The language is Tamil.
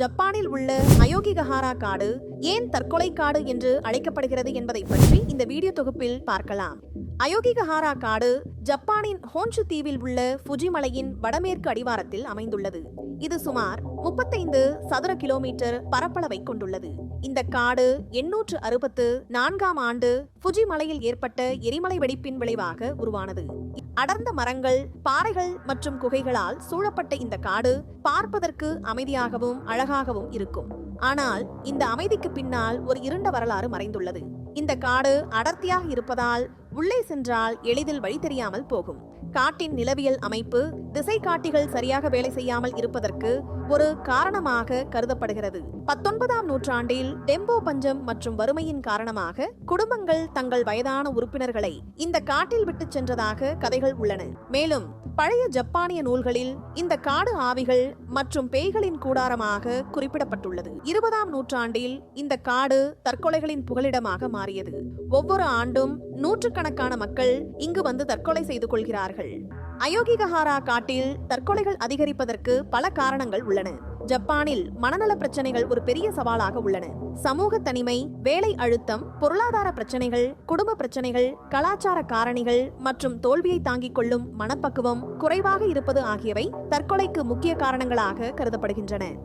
ஜப்பானில் உள்ள அயோகிகஹாரா காடு ஏன் தற்கொலை காடு என்று அழைக்கப்படுகிறது என்பதை பற்றி இந்த வீடியோ தொகுப்பில் பார்க்கலாம். அயோகிகஹாரா காடு ஜப்பானின் ஹோன்ஷு தீவில் உள்ள ஃபுஜி மலையின் வடமேற்கு அடிவாரத்தில் அமைந்துள்ளது. இது சுமார் முப்பத்தைந்து சதுர கிலோமீட்டர் பரப்பளவை கொண்டுள்ளது. இந்த காடு எண்ணூற்று அறுபத்து நான்காம் ஆண்டு ஃபுஜி மலையில் ஏற்பட்ட எரிமலை வெடிப்பின் விளைவாக உருவானது. அடர்ந்த மரங்கள் பாறைகள் மற்றும் குகைகளால் சூழப்பட்ட இந்த காடு பார்ப்பதற்கு அமைதியாகவும் அழகாகவும் இருக்கும். ஆனால் இந்த அமைதிக்கு பின்னால் ஒரு இருண்ட வரலாறு மறைந்துள்ளது. இந்த காடு அடர்த்தியாக இருப்பதால் உள்ளே சென்றால் எளிதில் வழி தெரியாமல் போகும். காட்டின் நிலவியல் அமைப்பு திசை காட்டிகள் சரியாக வேலை செய்யாமல் இருப்பதற்கு ஒரு காரணமாக கருதப்படுகிறது. பத்தொன்பதாம் நூற்றாண்டில் டெம்போ பஞ்சம் மற்றும் வறுமையின் காரணமாக குடும்பங்கள் தங்கள் வயதான உறுப்பினர்களை இந்த காட்டில் விட்டுச் சென்றதாக கதைகள் உள்ளன. மேலும் பழைய ஜப்பானிய நூல்களில் இந்த காடு ஆவிகள் மற்றும் பேய்களின் கூடாரமாக குறிப்பிடப்பட்டுள்ளது. இருபதாம் நூற்றாண்டில் இந்த காடு தற்கொலைகளின் புகலிடமாக மாறியது. ஒவ்வொரு ஆண்டும் நூற்றுக்கணக்கான மக்கள் இங்கு வந்து தற்கொலை செய்து கொள்கிறார்கள். அயோகிகஹாரா காட்டில் தற்கொலைகள் அதிகரிப்பதற்கு பல காரணங்கள் உள்ளன. ஜப்பானில் மனநல பிரச்சனைகள் ஒரு பெரிய சவாலாக உள்ளன. சமூக தனிமை வேலை அழுத்தம் பொருளாதார பிரச்சனைகள் குடும்ப பிரச்சனைகள் கலாச்சார காரணிகள் மற்றும் தோல்வியை தாங்கிக் கொள்ளும் மனப்பக்குவம் குறைவாக இருப்பது ஆகியவை தற்கொலைக்கு முக்கிய காரணங்களாக கருதப்படுகின்றன.